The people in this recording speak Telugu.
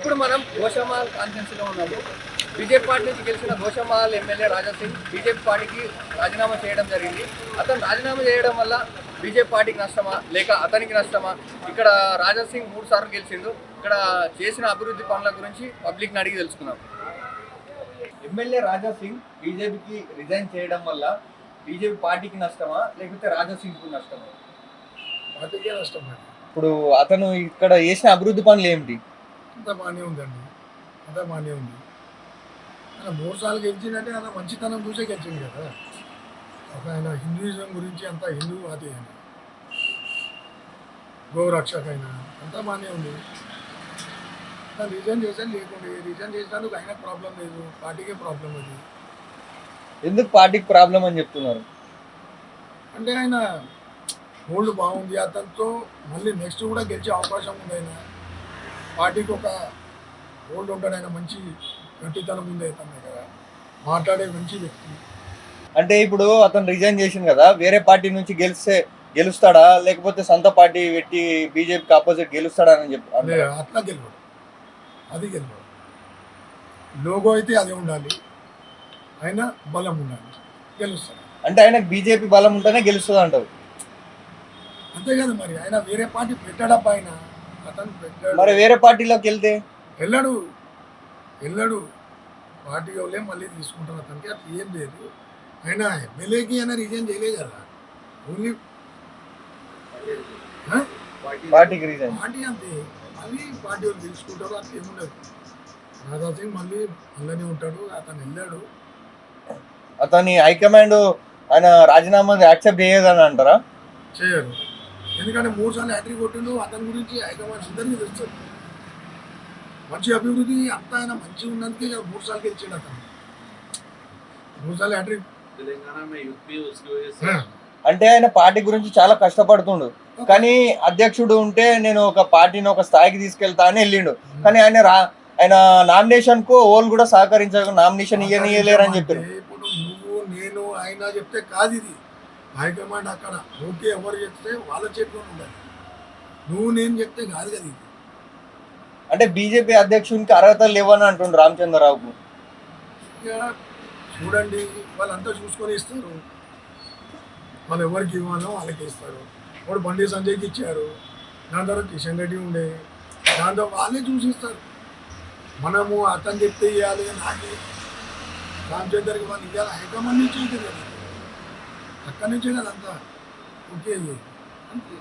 ఇప్పుడు మనం గోషమాల్ కాన్ఫరెన్స్లో ఉన్నాము. బీజేపీ పార్టీ నుంచి గెలిచిన గోషమాల్ ఎమ్మెల్యే రాజా సింగ్ బీజేపీ పార్టీకి రాజీనామా చేయడం జరిగింది. అతను రాజీనామా చేయడం వల్ల బీజేపీ పార్టీకి నష్టమా లేక అతనికి నష్టమా? ఇక్కడ రాజా సింగ్ మూడు సార్లు గెలిచిండు. ఇక్కడ చేసిన అభివృద్ధి పనుల గురించి పబ్లిక్ని అడిగి తెలుసుకున్నాం ఎమ్మెల్యే రాజా సింగ్ బీజేపీకి రిజైన్ చేయడం వల్ల బీజేపీ పార్టీకి నష్టమా లేకపోతే రాజా సింగ్కు నష్టమా? పార్టీకే నష్టం మరి ఇప్పుడు అతను ఇక్కడ చేసిన అభివృద్ధి పనులు ఏమిటి? అంతా బాగానే ఉందండి. అంతా బాగానే ఉంది. ఆయన మూడు సార్లు గెలిచిందంటే ఆయన మంచితనం చూసే గెలిచింది కదా. ఒక ఆయన హిందూయిజం గురించి అంతా హిందూ అది ఆయన. గోరక్షక ఆయన. అంతా బాగానే ఉంది. రిజైన్ చేశాను లేకుండే రిజైన్ చేసినందుకు ఆయన ప్రాబ్లం లేదు. పార్టీకే ప్రాబ్లం అది. ఎందుకు పార్టీకి ప్రాబ్లం అని చెప్తున్నారు? అంటే ఆయన హోల్డ్ బాగుంది అతనితో మళ్ళీ నెక్స్ట్ కూడా గెలిచే అవకాశం ఉంది ఆయన. పార్టీకి ఒక హోల్డ్ ఉంటాడు ఆయన మంచి గట్టితనం ఉంది అతని దగ్గర మాట్లాడే మంచి వ్యక్తి. అంటే ఇప్పుడు అతను రిజైన్ చేసింది కదా వేరే పార్టీ నుంచి గెలిస్తే గెలుస్తాడా? లేకపోతే సొంత పార్టీ పెట్టి బీజేపీకి ఆపోజిట్ గెలుస్తాడా అని చెప్పి అట్లా గెలవడు. అది గెలవడు. లోగో అయితే అదే ఉండాలి. ఆయన బలం ఉండాలి. గెలుస్తాడు. అంటే ఆయనకు బీజేపీ బలం ఉంటేనే గెలుస్తుంది అంటారు అంతే కదా మరి. ఆయన వేరే పార్టీ పెట్టాడప్ప ఆయన అతను పెట్టాడు. మరి వేరే పార్టీలోకి వెళ్తే? వెళ్ళాడు. వెళ్ళాడు. పార్టీ వాళ్ళే మళ్ళీ తీసుకుంటారు అతనికి. అట్లా ఏం లేదు. ఆయన ఎమ్మెల్యేకి అయినా రిజైన్ చేయలేదు కదా. ఓన్లీ? పార్టీకి రిజైన్ పార్టీ అంతే. మళ్ళీ పార్టీ వాళ్ళు తీసుకుంటారు అట్లా ఏముండదు రాజా సింగ్ మళ్ళీ మళ్ళీ ఉంటాడు. అతను వెళ్ళాడు. అతని హైకమాండ్ ఆయన రాజీనామా యాక్సెప్ట్ చేయదని అంటారా? చేయరు ఎందుకంటే మూడు సార్లు హ్యాట్రిక్ కొట్టిండు అతని గురించి హైదరాబాద్ అందరికీ తెలుస్తుంది మంచి అభివృద్ధి అంతా ఆయన మంచిగా ఉన్నందుకే మూడు సార్లు గెలిచాడు అతను. మూడు సార్లు హ్యాట్రిక్ అంటే ఆయన పార్టీ గురించి చాలా కష్టపడుతుండు. కానీ అధ్యక్షుడు ఉంటే నేను ఒక పార్టీని ఒక స్థాయికి తీసుకెళ్తా అని వెళ్ళిండు. కానీ ఆయన ఆయన నామినేషన్కు ఓల్ కూడా సహకరించారు నామినేషన్ ఇయ్యనియలేరని చెప్పారు. ఇప్పుడు నువ్వు నేను ఆయన చెప్తే కాదు ఇది. హైకమాండ్ అక్కడ ఓకే ఎవరు చెప్తే వాళ్ళ చేతిలో ఉండాలి. నువ్వు నేను చెప్తే కాదు కదా ఇది. అంటే బీజేపీ అధ్యక్షునికి అర్హతలు లేవని అంటుండు రామచంద్రరావుకు. చూడండి వాళ్ళంతా చూసుకొని ఇస్తారు. వాళ్ళు ఎవరికి ఇవ్వాలో వాళ్ళకి ఇస్తారు. ఇప్పుడు బండి సంజయ్కి ఇచ్చారు. దాని తర్వాత కిషన్ రెడ్డి ఉండే. దాంతో వాళ్ళే చూసి ఇస్తారు మనము అతను చెప్తే ఇవ్వాలి నాకే. రామచంద్రకి వాళ్ళు ఇవ్వాలి హైకమాండ్ నుంచి ఇది కదా అక్కడి నుంచే కదా అంతా ఓకే అంతే.